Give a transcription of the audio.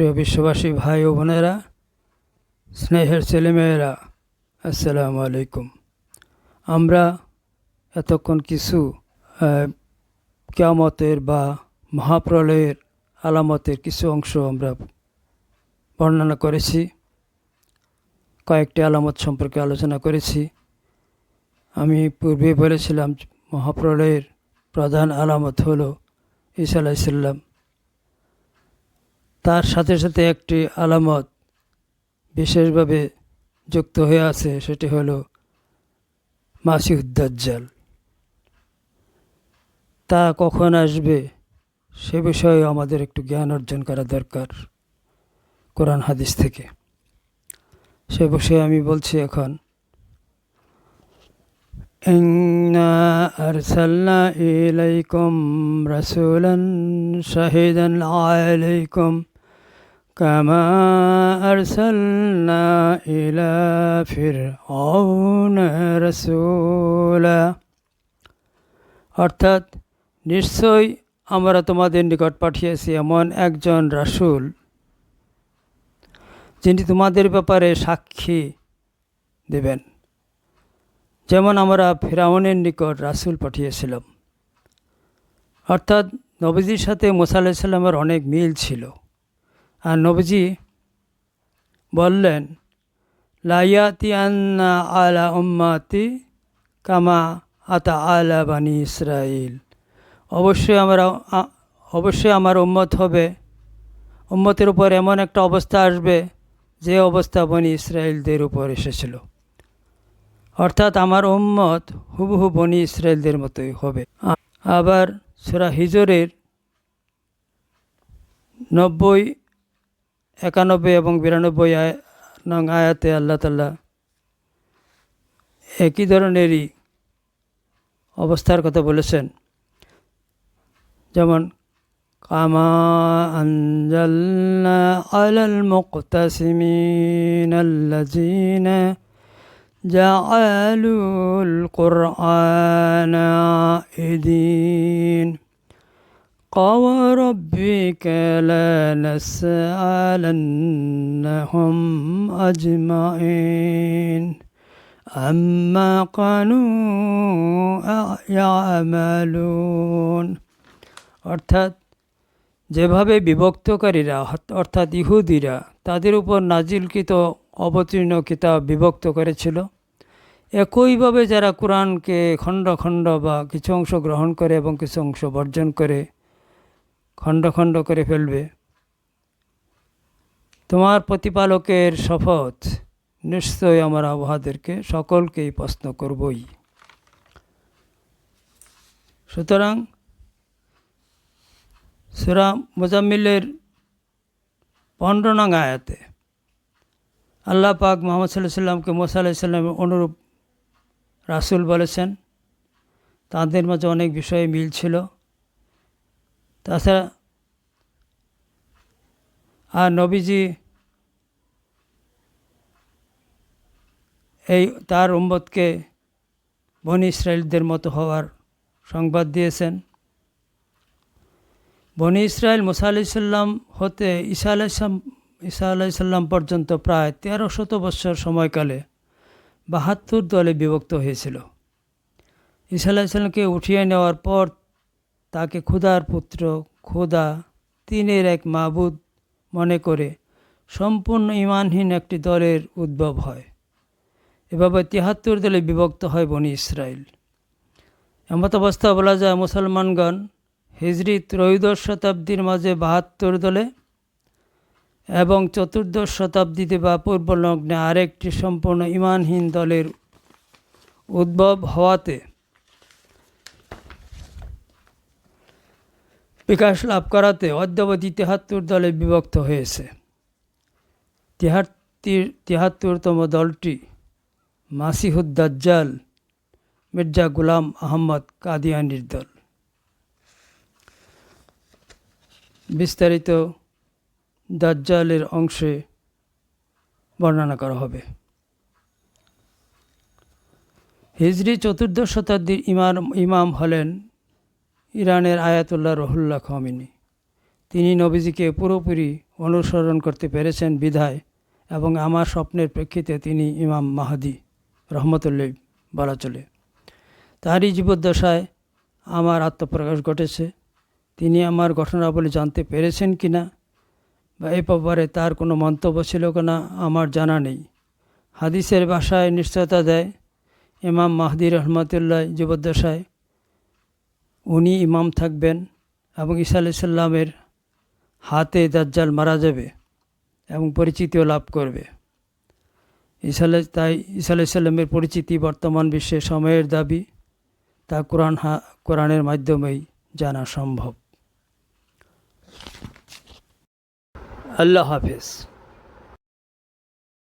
প্রিয় বিশ্ববাসী ভাই ও বোনেরা, স্নেহের ছেলেমেয়েরা, আসসালামু আলাইকুম। আমরা এতক্ষণ কিছু কিয়ামতের বা মহাপ্রলয়ের আলামতের কিছু অংশ আমরা বর্ণনা করেছি, কয়েকটি আলামত সম্পর্কে আলোচনা করেছি। আমি পূর্বে বলেছিলাম, মহাপ্রলয়ের প্রধান আলামত হলো ঈসা আলাইসাল্লাম তার সাথে সাথে একটি আলামত বিশেষভাবে যুক্ত হয়ে আছে সেটি হলো মাসিউদ্দাজ্জাল তা কখন আসবে সে বিষয়ে আমাদের একটু জ্ঞান অর্জন করা দরকার কোরআন হাদিস থেকে সে বিষয়ে আমি বলছি এখন إنا أرسلنا إليكم رسولا شهيدا عليكم كما أرسلنا إلى فرعون رسولا অর্থাৎ নিশ্চয় আমরা তোমাদের নিকট পাঠিয়েছি এমন একজন রাসূল যিনি তোমাদের ব্যাপারে সাক্ষী দেবেন যেমন আমরা ফেরাউনের নিকট রাসূল পাঠিয়েছিলাম অর্থাৎ নবীজির সাথে মোসা আলাইসাল্লামের অনেক মিল ছিল আর নবজি বললেন লাইয়াতি আন্না আলা উম্মাতি কামা আতা আলা বানি ইসরাইল অবশ্যই আমরা অবশ্যই আমার উম্মত হবে। উম্মতের উপর এমন একটা অবস্থা আসবে, যে অবস্থা বনি ইসরায়েলদের উপর এসেছিল। অর্থাৎ আমার উম্মত হুবহু বনি ইসরায়েলদের মতোই হবে। আবার সুরা হিজরের নব্বই একানব্বই এবং বিরানব্বই আয়- নং আয়াতে আল্লাহ তাল্লাহ একই ধরনেরই অবস্থার কথা বলেছেন যেমন কামা আনজালনা আলাল মুক্তাসিমিন আল্লাযীনা جعلوا القرآن عائدين وربك لنسألنهم أجمعين عما كانوا يعملون অর্থাৎ যেভাবে বিভক্তকারীরা অর্থ- অর্থাৎ ইহুদিরা তাদের উপর নাজিলকৃত অবতীর্ণ কিতাব বিভক্ত করেছিল একইভাবে যারা কোরআনকে খণ্ড খণ্ড বা কিছু অংশ গ্রহণ করে এবং কিছু অংশ বর্জন করে খণ্ড খণ্ড করে ফেলবে। তোমার প্রতিপালকের শপথ নিশ্চয়ই আমরা উহাদেরকে সকলকেই প্রশ্ন করবই। সুতরাং সুরা মোজাম্মিলের পনেরো নং আয়াতে আল্লাহ পাক মোহাম্মদ সাল্লাহ সাল্লামকে মোসা আলাইসাল্লামের অনুরূপ রাসূল বলেছেন। তাদের মাঝে অনেক বিষয়ে মিল ছিল। তাছাড়া আর নবীজি এই তার উম্মতকে বনি ইসরায়েলদের মতো হওয়ার সংবাদ দিয়েছেন। বনি ইসরায়েল মুসা আলাইসাল্লাম হতে ঈসা আলাইসাল্লাম ঈসা আলাইসাল্লাম পর্যন্ত প্রায় তেরো শত বৎসর সময়কালে বাহাত্তর দলে বিভক্ত হয়েছিল। ঈসা আলাইসাল্লামকে উঠিয়ে নেওয়ার পর তাকে ক্ষুধার পুত্র ক্ষুধা তিনের এক মাবুদ মনে করে, সম্পূর্ণ ইমানহীন একটি দলের উদ্ভব হয়। এভাবে তিয়াত্তর দলে বিভক্ত হয় বনি ইসরায়েল এমত অবস্থা বলা যায় মুসলমানগণ হিজরি ত্রয়োদশ শতাব্দীর মাঝে বাহাত্তর দলে এবং চতুর্দশ শতাব্দীতে বা পূর্বলগ্নে আরেকটি সম্পূর্ণ ইমানহীন দলের উদ্ভব হওয়াতে বিকাশ লাভ করাতে অদ্যাবধি তেহাত্তর দলে বিভক্ত হয়েছে। তেহাত্তর, তেহাত্তরতম দলটি মাসিহুদ্দাজ্জাল, মির্জা গুলাম আহমদ কাদিয়ানির দল। বিস্তারিত দাজ্জালের অংশে বর্ণনা করা হবে। হিজরি চতুর্দশ শতাব্দীর ইমাম ইমাম হলেন ইরানের আয়াতুল্লাহ রহুল্লাহ খমিনি। তিনি নবীজিকে পুরোপুরি অনুসরণ করতে পেরেছেন বিধায় এবং আমার স্বপ্নের প্রেক্ষিতে তিনি ইমাম মাহাদি, রহমতুল্লাহ, বলা চলে। তারই জীবদ্দশায় আমার আত্মপ্রকাশ ঘটেছে। তিনি আমার ঘটনাবলী জানতে পেরেছেন কি না বা এ ব্যাপারে তার কোনো মন্তব্য ছিল কিনা আমার জানা নেই। হাদিসের ভাষায় নিশ্চয়তা দেয় ইমাম মাহদি, রহমতুল্লাহ, জীবদ্দশায় উনি ইমাম থাকবেন এবং ঈসা আলাইসাল্লামের হাতে দাজ্জাল মারা যাবে এবং পরিচিতিও লাভ করবে। ঈসা তাই ঈসা আলাইসাল্লামের পরিচিতি বর্তমান বিশ্বে সময়ের দাবি, তা কোরআন হা, কোরআনের মাধ্যমেই জানা সম্ভব। আল্লাহ হাফেজ।